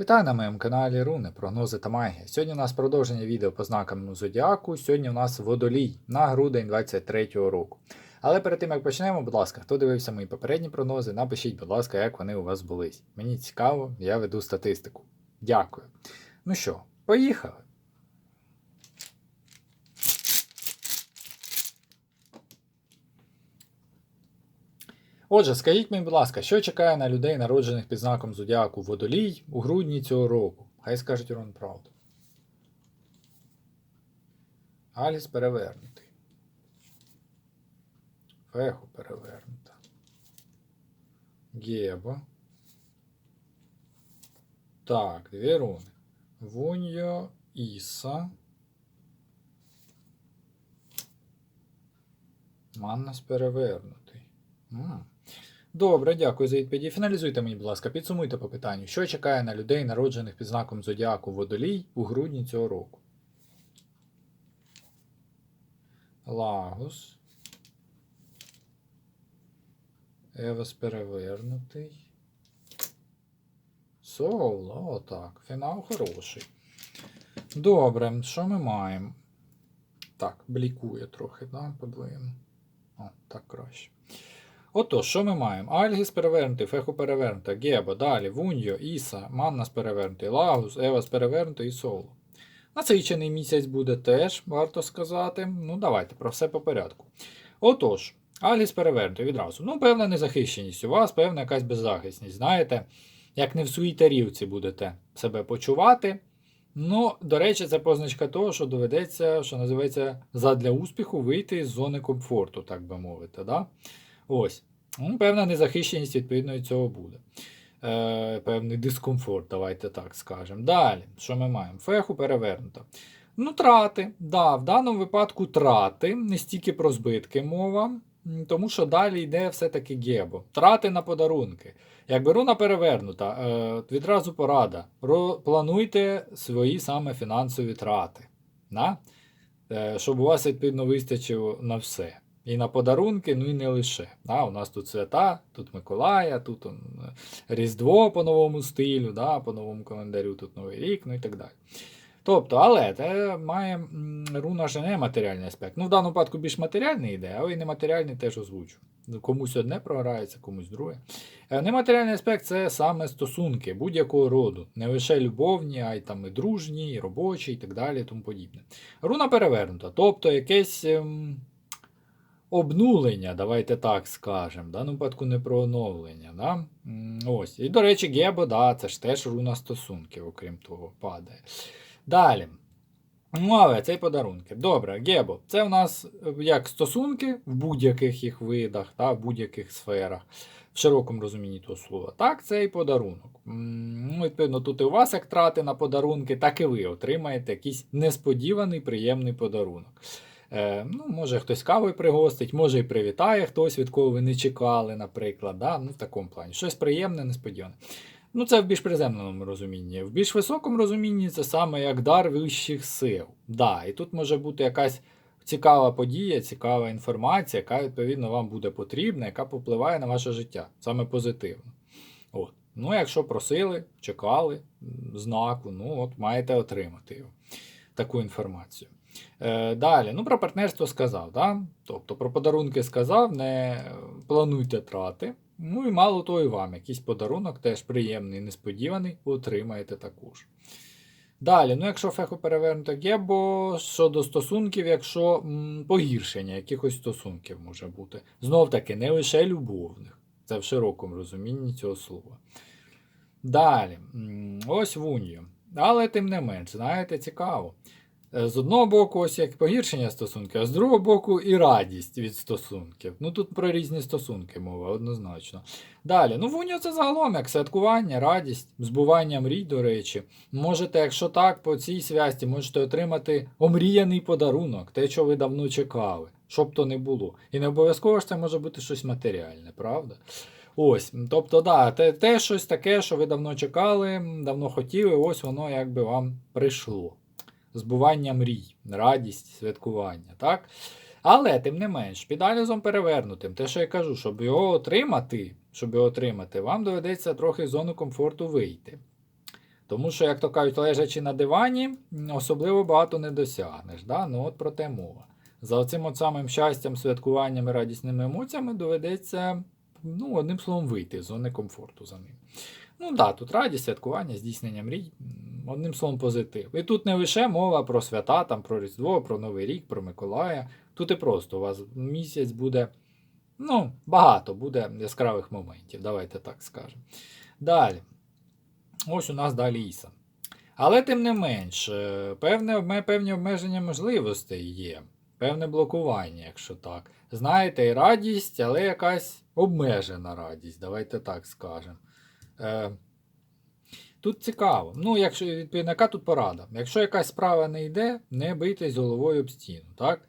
Вітаю на моєму каналі Руни, прогнози та магія. Сьогодні у нас продовження відео по знакам Зодіаку. Сьогодні у нас водолій на грудень 23-го року. Але перед тим як почнемо, будь ласка, хто дивився мої попередні прогнози, напишіть, будь ласка, як вони у вас були. Мені цікаво, я веду статистику. Дякую. Ну що, поїхали. Отже, скажіть мені, будь ласка, що чекає на людей, народжених під знаком Зодіаку Водолій у грудні цього року? Хай скажуть Рон правду. Аліс перевернутий. Феху перевернута. Гебо. Так, дві руни. Вуньо Іса. Маннас перевернутий. М. Добре, дякую за відповіді. Фіналізуйте мені, будь ласка, підсумуйте по питанню, що чекає на людей, народжених під знаком Зодіаку Водолій у грудні цього року. Лагус. Евес перевернутий. Соло, отак. Фінал хороший. Добре, що ми маємо? Так, блікує трохи, да, подвоєно. О, так краще. Отож, що ми маємо? Альгіс перевернутий, Феху перевернута, Гебо, далі, Вуньо, Іса, Маннас перевернутий, Лагус, Евас перевернутий і Соло. Насичений місяць буде теж, варто сказати. Ну, давайте про все по порядку. Отож, Альгіс перевернутий відразу. Ну, певна незахищеність у вас, певна якась беззахисність. Знаєте, як не в своїй тарілці будете себе почувати. Ну, до речі, це позначка того, що доведеться, що називається, задля успіху вийти з зони комфорту, так би мовити. Да? Ось. Ну, Певна незахищеність відповідно від цього буде. Е, Певний дискомфорт, давайте так скажемо. Далі, що ми маємо? Феху перевернуто. Ну, трати. Да, В даному випадку трати, не стільки про збитки мова, тому що далі йде все-таки гебо. Трати на подарунки. Якби руна перевернута, е, відразу порада. Плануйте свої саме фінансові трати. Да? Е, щоб у вас відповідно вистачило на все. І на подарунки, ну і не лише. Да, у нас тут свята, тут Миколая, тут он, Різдво по новому стилю, да, по новому календарю, тут Новий рік, ну і так далі. Тобто, але це має руна ж не матеріальний аспект. Ну, в даному випадку більш матеріальний йде, але і нематеріальний теж озвучу. Ну, Комусь одне програється, комусь друге. Е, Нематеріальний аспект це саме стосунки будь-якого роду. Не лише любовні, а й там і дружні, і робочі, і так далі, і тому подібне. Руна перевернута, тобто якесь. ем, обнулення, давайте так скажемо. В даному випадку не про оновлення. Да? Ось. І, до речі, Гебо, да, це ж теж руна стосунків, окрім того, падає. Далі. Ну, але це й подарунки. Добре, Гебо, це в нас е, як стосунки в будь-яких їх видах, та, в будь-яких сферах, в широкому розумінні того слова. Так, це і подарунок. Ну, відповідно, тут і у вас як трати на подарунки, так і ви отримаєте якийсь несподіваний приємний подарунок. Е, ну, Може хтось кавою пригостить, може і привітає хтось, від кого ви не чекали, наприклад. Да? Ну, в такому плані. Щось приємне, несподіване. Ну, це в більш приземленому розумінні. В більш високому розумінні це саме як дар вищих сил. Да, І тут може бути якась цікава подія, цікава інформація, яка, відповідно, вам буде потрібна, яка попливає на ваше життя, саме позитивно. От. Ну, якщо просили, чекали знаку, ну от маєте отримати його, таку інформацію. Е, далі, ну про партнерство сказав, да? тобто про подарунки сказав, не плануйте трати. Ну і мало того, і вам якийсь подарунок теж приємний, несподіваний, отримаєте також. Далі, ну якщо феху перевернуто гебо, щодо стосунків, якщо м, погіршення якихось стосунків може бути. Знов таки, не лише любовних. Це в широкому розумінні цього слова. Далі, ось вунію. Але тим не менш, знаєте, цікаво. Е, З одного боку, ось як погіршення стосунків, а з другого боку, і радість від стосунків. Ну тут про різні стосунки мова, однозначно. Далі, ну вуньо це загалом як святкування, радість, збування мрій, до речі. Можете, якщо так, по цій свясті можете отримати омріяний подарунок, те, що ви давно чекали, щоб то не було. І не обов'язково ж це може бути щось матеріальне, правда? Ось, тобто, да, те, те щось таке, що ви давно чекали, давно хотіли, ось воно якби вам прийшло збування мрій, радість, святкування. так? Але, тим не менш, під аналізом перевернутим, те, що я кажу, щоб його отримати, щоб його отримати, вам доведеться трохи з зони комфорту вийти. Тому що, як то кажуть, лежачи на дивані, особливо багато не досягнеш. Да? Ну от про те мова. За оцим от самим щастям, святкуванням і радісними емоціями доведеться, ну, одним словом, вийти з зони комфорту за ним. Ну да, тут радість, святкування, здійснення мрій, одним словом, позитив. І тут не лише мова про свята, там, про Різдво, про Новий рік, про Миколая. Тут і просто у вас місяць буде, ну, багато буде яскравих моментів, давайте так скажемо. Далі. Ось у нас далі Іса. Але тим не менш, е, певне, певні обмеження можливостей є, певне блокування, якщо так. Знаєте, і радість, але якась обмежена радість, давайте так скажемо. Е, тут цікаво. Ну, якщо відповідно, яка тут порада? Якщо якась справа не йде, не бийтесь головою об стіну. Так?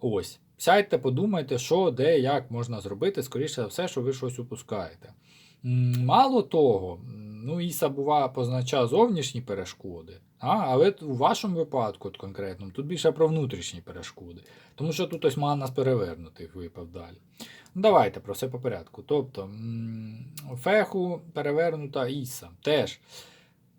Ось. Сядьте, подумайте, що, де, як можна зробити, скоріше за все, що ви щось упускаєте. Мало того, ну, Іса бува позначає зовнішні перешкоди, а, але у вашому випадку от конкретно, тут більше про внутрішні перешкоди. Тому що тут ось манас перевернутий випав далі. Ну, давайте про все по порядку. Тобто, феху перевернута Іса теж.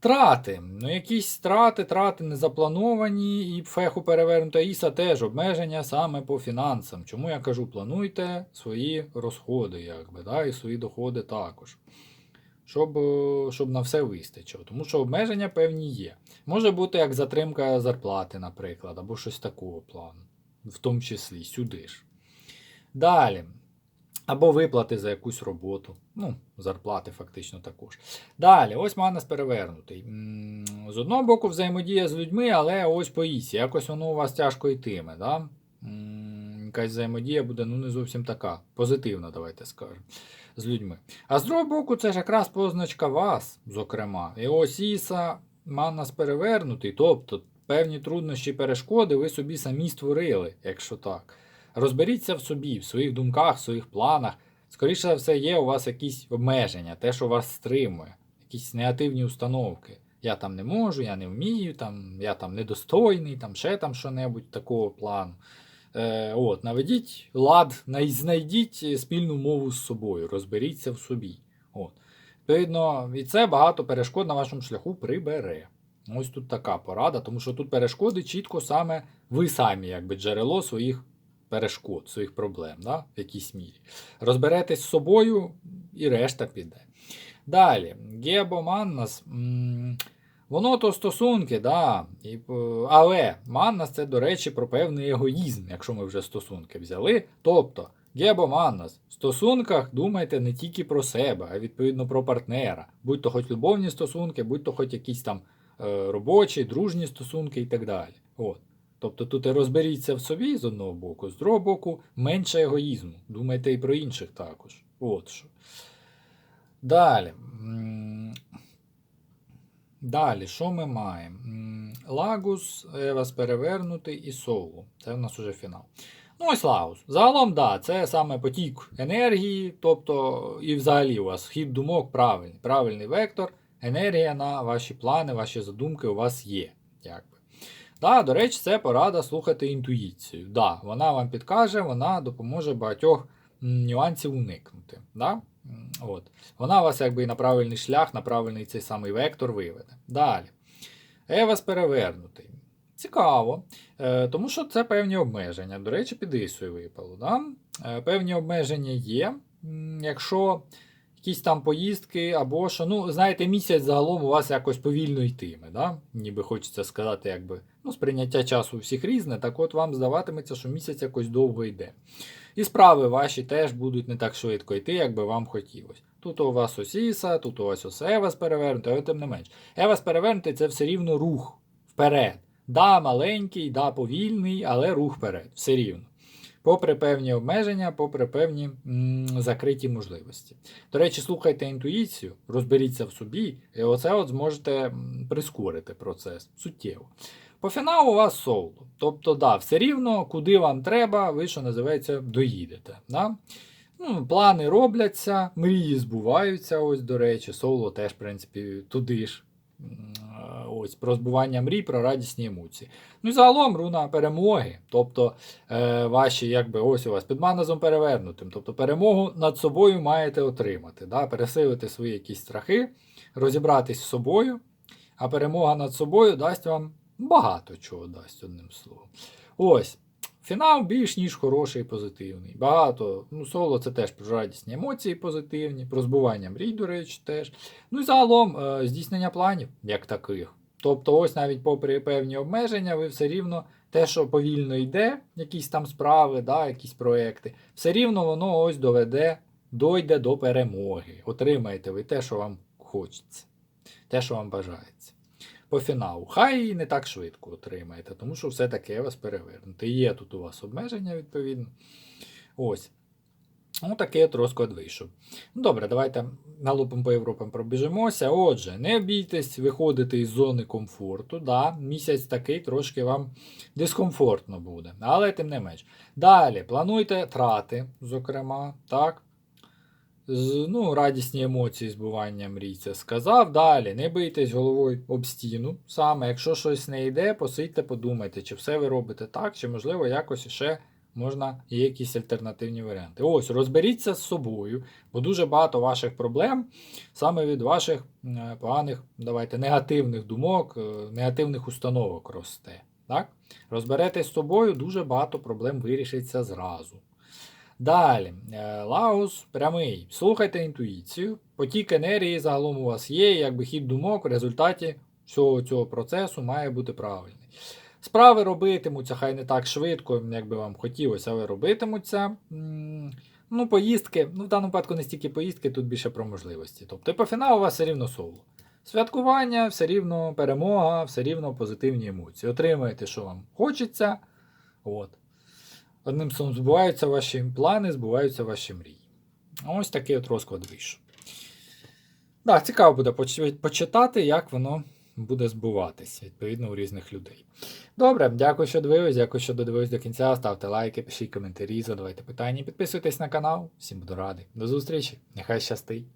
Трати. Ну, якісь трати, трати незаплановані, і феху перевернута Іса теж обмеження саме по фінансам. Чому я кажу, плануйте свої розходи, якби, да, і свої доходи також. Щоб, е, щоб на все вистачило. Тому що обмеження певні є. Може бути як затримка зарплати, наприклад, або щось такого плану. В тому числі сюди ж. Далі. Або виплати за якусь роботу. Ну, зарплати фактично також. Далі, ось Манас перевернутий. З одного боку, взаємодія з людьми, але ось по ісі. Якось воно у вас тяжко йтиме. Да? Якась взаємодія буде ну, не зовсім така. Позитивна, давайте скажемо. З людьми. А з другого боку, це ж якраз позначка вас, зокрема. І ось Іса Манас перевернутий, тобто певні труднощі перешкоди ви собі самі створили, якщо так. Розберіться в собі, в своїх думках, в своїх планах. Скоріше за все, є у вас якісь обмеження, те, що вас стримує, якісь негативні установки. Я там не можу, я не вмію, там, я там недостойний, там ще там що-небудь такого плану. Е, от, наведіть лад, знайдіть спільну мову з собою, розберіться в собі. От. Відповідно, і це багато перешкод на вашому шляху прибере. Ось тут така порада, тому що тут перешкоди чітко саме ви самі, якби джерело своїх перешкод, своїх проблем, да? в якійсь мірі. Розберетесь з собою і решта піде. Далі, Гебо Маннас. Воно то стосунки, да, і, е, але Маннас це, до речі, про певний егоїзм, якщо ми вже стосунки взяли. Тобто, Гебо Маннас, в стосунках думайте не тільки про себе, а відповідно про партнера. Будь то хоч любовні стосунки, будь то хоч якісь там е, робочі, дружні стосунки і так далі. От. Тобто тут і розберіться в собі з одного боку, з другого боку, менше егоїзму. Думайте і про інших також. От що. Далі. Далі, що ми маємо? Лагус, Евас перевернутий і Соло. Це в нас уже фінал. Ну, ось Лагус. Загалом, да, це саме потік енергії, тобто, і взагалі у вас хід думок правильний. Правильний вектор, енергія на ваші плани, ваші задумки у вас є. Якби. Да, до речі, це порада слухати інтуїцію. Да, вона вам підкаже, вона допоможе багатьох нюансів уникнути. Да? От. Вона вас якби на правильний шлях, на правильний цей самий вектор виведе.Далі. Евас перевернутий. Цікаво. Е, тому що це певні обмеження. До речі, під Ісою випало. Да? Е, певні обмеження є. Якщо якісь там поїздки або що, ну, знаєте, місяць загалом у вас якось повільно йтиме. Да? Ніби хочеться сказати, якби, ну, сприйняття часу у всіх різне, так от вам здаватиметься, що місяць якось довго йде. І справи ваші теж будуть не так швидко йти, як би вам хотілося. Тут у вас Осіса, тут у вас ось Евас перевернутий, але тим не менш. Евас перевернутий це все рівно рух вперед. Да, маленький, да, повільний, але рух вперед, все рівно. Попри певні обмеження, попри певні м, закриті можливості. До речі, слухайте інтуїцію, розберіться в собі, і оце от зможете прискорити процес суттєво. По фіналу у вас соло. Тобто, да, все рівно, куди вам треба, ви, що називається, доїдете. Да? Ну, плани робляться, мрії збуваються, ось, до речі, соло теж, в принципі, туди ж. Ось про збування мрій, про радісні емоції. Ну і загалом руна перемоги. Тобто е, ваші, якби ось у вас під маназом перевернутим. Тобто перемогу над собою маєте отримати. Да? Пересилити свої якісь страхи, розібратись з собою, а перемога над собою дасть вам багато чого дасть одним словом. Ось. Фінал більш ніж хороший і позитивний. Багато. Ну, соло це теж про радісні емоції позитивні, про збування мрій, до речі, теж. Ну і загалом е, здійснення планів як таких. Тобто, ось навіть попри певні обмеження, ви все рівно те, що повільно йде, якісь там справи, да, якісь проекти, все рівно воно ось доведе, дойде до перемоги. Отримаєте ви те, що вам хочеться, те, що вам бажається. По фіналу. Хай не так швидко отримаєте, тому що все таке вас перевернуте. Є тут у вас обмеження, відповідно. Ось. Ну, такий от розклад вийшов. Ну, добре, давайте галопом по Європам пробіжимося. Отже, не бійтесь виходити із зони комфорту. Да, місяць такий трошки вам дискомфортно буде, але тим не менш. Далі плануйте трати, зокрема, так. Ну, радісні емоції збування мрій це сказав. Далі не бийтесь головою об стіну. Саме, якщо щось не йде, посидьте, подумайте, чи все ви робите так, чи можливо якось ще можна є якісь альтернативні варіанти. Ось, розберіться з собою, бо дуже багато ваших проблем саме від ваших е, поганих, давайте, негативних думок, е, негативних установок росте. Так? Розберетесь з собою, дуже багато проблем вирішиться зразу. Далі, е, Лаус прямий. Слухайте інтуїцію. Потік енергії загалом у вас є, якби хід думок в результаті всього цього процесу має бути правильний. Справи робитимуться, хай не так швидко, як би вам хотілося, але робитимуться. Ну, поїздки, ну в даному випадку не стільки поїздки, тут більше про можливості. Тобто, по фіналу у вас все рівно соло. Святкування, все рівно перемога, все рівно позитивні емоції. Отримаєте, що вам хочеться. От. Одним словом, збуваються ваші плани, збуваються ваші мрії. Ось такий от розклад вийшов. Так, цікаво буде почитати, як воно буде збуватися, відповідно, у різних людей. Добре, дякую, що дивились, дякую, що додивились до кінця. Ставте лайки, пишіть коментарі, задавайте питання, підписуйтесь на канал. Всім буду радий. До зустрічі, нехай щастить!